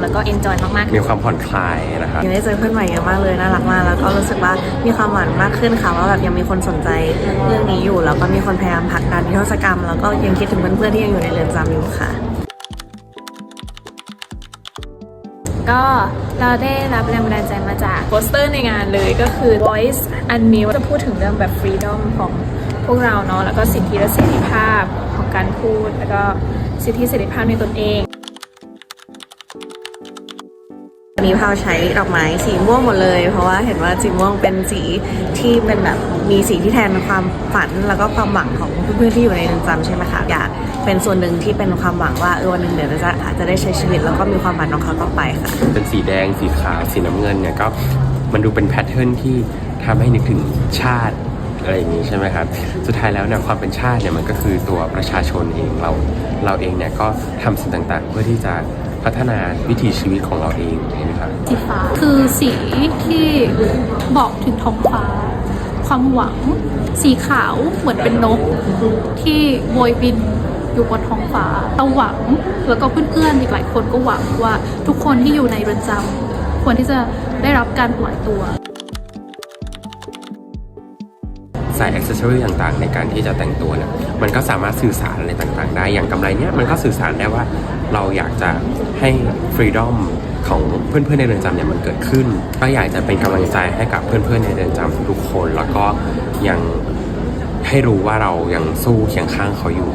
แล้วก็เอนจอยมากๆมีความผ่อนคลายนะครับยังได้เจอเพื่อนใหม่เยอะมากเลยน่ารักมากแล้วก็รู้สึกว่ามีความหวังมากขึ้นค่ะว่าแบบยังมีคนสนใจเรื่องนี้อยู่แล้วก็มีคนพยายามผลักดันนิทรรศกรรม แล้วก็ยังคิดถึงเพื่อนๆที่ยังอยู่ในเรือนจำอยู่ค่ะก็เราได้รับแรงบันดาลใจมาจากโปสเตอร์ในงานเลยก็คือ Voice Unmute จะพูดถึงเรื่องแบบ freedom ของพวกเราเนาะแล้วก็สิทธิและเสรีภาพของการพูด แล้วก็สิทธิเสรีภาพในตนเอง พาวใช้ดอกไม้สีม่วงหมดเลย เพราะว่าเห็นว่าสีม่วงเป็นสีที่เป็นแบบมีสีที่แทนความฝันแล้วก็ความหวังของเพื่อนๆที่อยู่ในเรือนจำใช่ไหมคะอยากเป็นส่วนหนึ่งที่เป็นความหวังว่าเออวันหนึ่งเดี๋ยวจะจะได้ใช้ชีวิตแล้วก็มีความฝันของเขาต่อไปค่ะ เป็นสีแดงสีขาวสีน้ำเงินเนี่ยก็มันดูเป็นแพทเทิร์นที่ทำให้นึกถึงชาติอะไรอย่างนี้ใช่ไหมครับ สุดท้ายแล้วเนี่ยความเป็นชาติเนี่ยมันก็คือตัวประชาชนเองเรา เราเองเนี่ยก็ทำสิ่งต่างๆ เพื่อที่จะ พัฒนาวิถีชีวิตของเราเองนะครับสีฟ้าคือสีที่บอกถึงท้องฟ้า ความหวัง สีขาวเหมือนเป็นนก ที่โบยบินอยู่บนท้องฟ้าเราหวังแล้วก็เพื่อนๆอีกหลายคนก็หวังว่าทุกคนที่อยู่ในเรือนจำควรที่จะได้รับการปล่อยตัว ส่อ c เซ s ซอรีต่างๆ ในการที่จะแต่งตัวเนี่ยมันก็สามารถสื่อสารอะไรต่างๆ ได้อย่างกำไรเนี้ยมันก็สื่อสารได้ว่าเราอยากจะให้ฟรีดอมของเพื่อนๆในเรือนจำเนี่ยมันเกิดขึ้น ก็อยากจะเป็นกำลังใจให้กับเพื่อนๆในเรือนจำทุกคน แล้วก็ยังให้รู้ว่าเรายังสู้เคียงข้างเขาอยู่